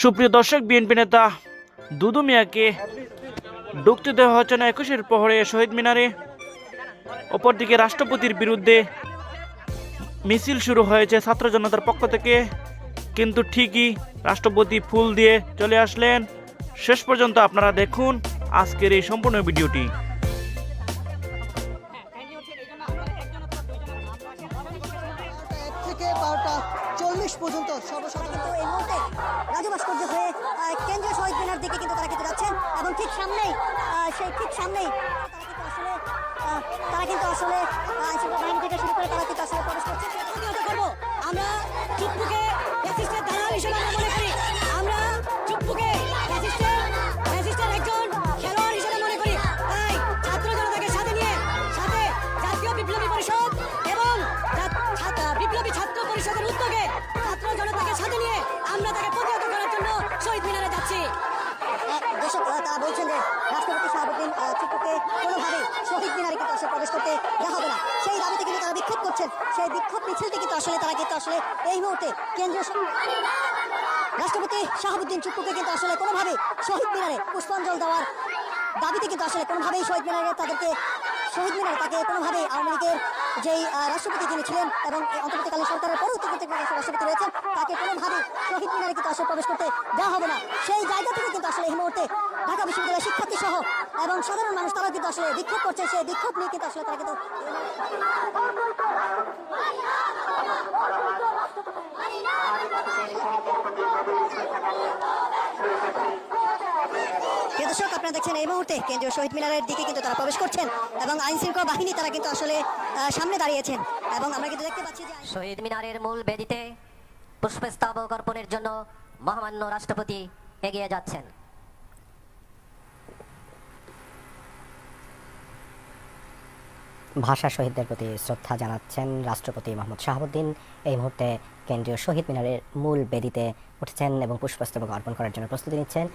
সুপ্রিয় দর্শক বিএনপি নেতা দুদু মিয়াকে ঢুকতে দেওয়া হচ্ছে না একুশের প্রহরে শহীদ মিনারে। অপরদিকে রাষ্ট্রপতির বিরুদ্ধে মিছিল শুরু হয়েছে ছাত্র জনতার পক্ষ থেকে। কিন্তু ঠিকই রাষ্ট্রপতি ফুল দিয়ে চলে আসলেন। শেষ পর্যন্ত আপনারা দেখুন আজকের এই সম্পূর্ণ ভিডিওটি। পর্যন্ত এই মুহূর্তে রাজু ভাস্কর্য হয়ে কেন্দ্রীয় শহীদ মিনার দিকে কিন্তু তারা কিন্তু যাচ্ছেন। এবং ঠিক সামনেই সেই ঠিক সামনেই তারা কিন্তু আসলে তারা কিন্তু আসলে বাহিনী থেকে শুরু করে তারা কিন্তু আসলে প্রবেশ করছে। আমরা হিসেবে আমরা মনে করি। আমরা একজন হিসেবে মনে করি। তাই ছাত্র বিপ্লবী পরিষদ এবং বিপ্লবী ছাত্র পরিষদের উদ্যোগে ছাত্র জনতাকে সাথে নিয়ে আমরা তাকে প্রতিহত জন্য শহীদ মিনারে যাচ্ছি। দর্শক তারা বলছেন যে রাষ্ট্রপতি শাহাবুদ্দিন আহ, কোনোভাবে শহীদ মিনারে কিন্তু আসলে প্রবেশ করতে দেওয়া না। সেই দাবিতে কিন্তু তারা বিক্ষোভ করছেন। সেই বিক্ষোভ মিছিলটি কিন্তু আসলে তারা কিন্তু আসলে এই মুহূর্তে কেন্দ্রীয় রাষ্ট্রপতি শাহাবুদ্দিন চুপ্পুকে কিন্তু আসলে কোনোভাবে শহীদ মিনারে পুষ্পাঞ্জল দেওয়ার দাবিতে কিন্তু আসলে কোনোভাবেই শহীদ মিনারে তাদেরকে শহীদ মিনার তাকে কোনোভাবেই আওয়ামী লীগের যেই রাষ্ট্রপতি তিনি ছিলেন এবং অন্তর্বর্তীকালীন সরকারের কিন্তু আসলে রাষ্ট্রপতি রয়েছেন, তাকে কোনোভাবে শহীদ মিনারে কিন্তু আসলে প্রবেশ করতে দেওয়া হবে না। সেই জায়গা থেকে কিন্তু আসলে এই মুহূর্তে ঢাকা বিশ্ববিদ্যালয়ের শিক্ষার্থী সহ এবং সাধারণ মানুষ তারা কিন্তু আসলে বিক্ষোভ করছে। সেই বিক্ষোভ নিয়ে কিন্তু আসলে তারা কিন্তু প্রিয় দর্শক আপনারা দেখছেন এই মুহূর্তে কেন্দ্রীয় শহীদ মিনারের দিকে কিন্তু তারা প্রবেশ করছেন এবং আইন শৃঙ্খলা বাহিনী তারা কিন্তু আসলে সামনে দাঁড়িয়েছেন। এবং আমরা কিন্তু দেখতে পাচ্ছি যে শহীদ মিনারের মূল বেদিতে পুষ্পস্তবক অর্পণের জন্য মহামান্য রাষ্ট্রপতি এগিয়ে যাচ্ছেন। ভাষা শহীদদের প্রতি শ্রদ্ধা জানাচ্ছেন রাষ্ট্রপতি মোহাম্মদ শাহাবুদ্দিন। এই মুহূর্তে কেন্দ্রীয় শহীদ মিনারের মূল বেদিতে উঠেছেন এবং পুষ্পস্তবক অর্পণ করার জন্য প্রস্তুতি নিচ্ছেন।